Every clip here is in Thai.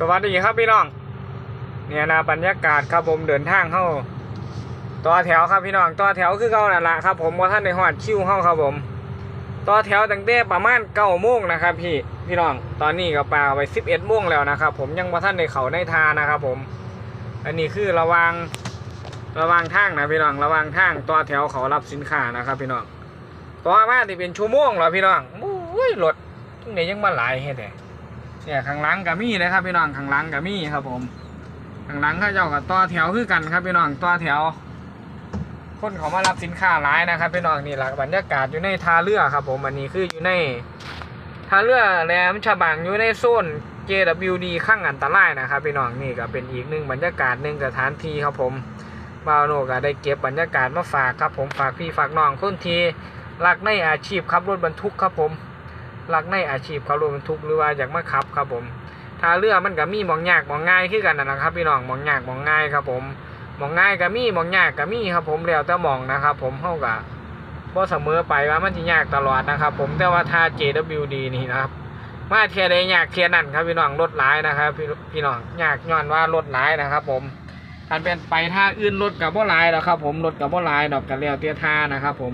สวัสดีครับพี่น้อง เนี่ยนะบรรยากาศครับผมเดินทางเข้าต่อแถวครับพี่น้องต่อแถวคือเก่านั่นละครับ ผมว่าท่านในหอดคิวเข้าครับผมต่อแถวตั้งแต่ประมาณเก้าโมงนะครับ พี่พี่น้องตอนนี้ก็ปาไปสิบเอ็ดโมงแล้วนะครับ ผมยังว่าท่านในเขาในทานะครับผม อันนี้คือระวังระวังทางนะพี่น้องระวังทางต่อแถวเขารับสินค้านะครับ พี่น้องต่อมาที่เป็นชั่วโมงแล้วพี่น้องโอ้ยรถทุกนี้ยังมาหลายเฮ็ดแห เนี่ยข้างหลังกับมี่นะครับพี่น้องข้างหลังกับมี่ครับ ผมข้างหลังข้าเจ้ากับต่อแถวคือกันครับพี่น้องต่อแถว คนเขามารับสินค้าหลายนะครับพี่น้องนี่แหละบรรยากาศอยู่ในท่าเรือครับ ผมอันนี้คืออยู่ในท่าเรือแหลมฉบังอยู่ในโซน JWD ข้างอันตรายนะครับพี่น้องนี่ก็เป็นอีกหนึ่งบรรยากาศหนึ่งสถานที่ครับผมบาวโนก็ได้เก็บบรรยากาศมาฝากครับ ผมฝากพี่ฝากน้องคนทีรักในอาชีพขับรถบรรทุกครับผม รักในอาชีพขับรถบรรทุกหรือว่าอยากมาขับครับผมถ้าเรือมันก็มีมองยากมองง่ายคือกันนะนะครับ พี่น้องมองยากมองง่ายครับ ผมมองง่ายก็มีมองยากก็มีครับ ผมแล้วแต่มองนะครับ ผมเท่ากับบ่เสมอไปว่ามันจะยากตลอดนะครับ ผมแต่ว่าถ้า JWD นี่นะครับมาเทียใดยากเทียนั่นครับพี่น้องรถหลายนะครับพี่พี่น้องยากย้อนว่ารถหลายนะครับ ผมอันเป็นไปท่าอื่นรถกับบ่หลายหรอกครับ ผมรถกับบ่หลายดอกกันแล้วเตี้ยท่านะครับ ผม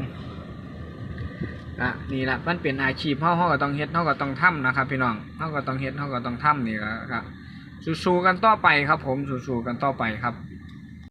อะนี่แหละมันเป็นอาชีพเฮาเฮาก็ต้องเฮ็ดเฮาก็ต้องทำนะครับพี่น้องเฮาก็ต้องเฮ็ดเฮาก็ต้องทำนี่ก็ก็สู้ๆกันต่อไปครับผมสู้ๆกันต่อไปครับ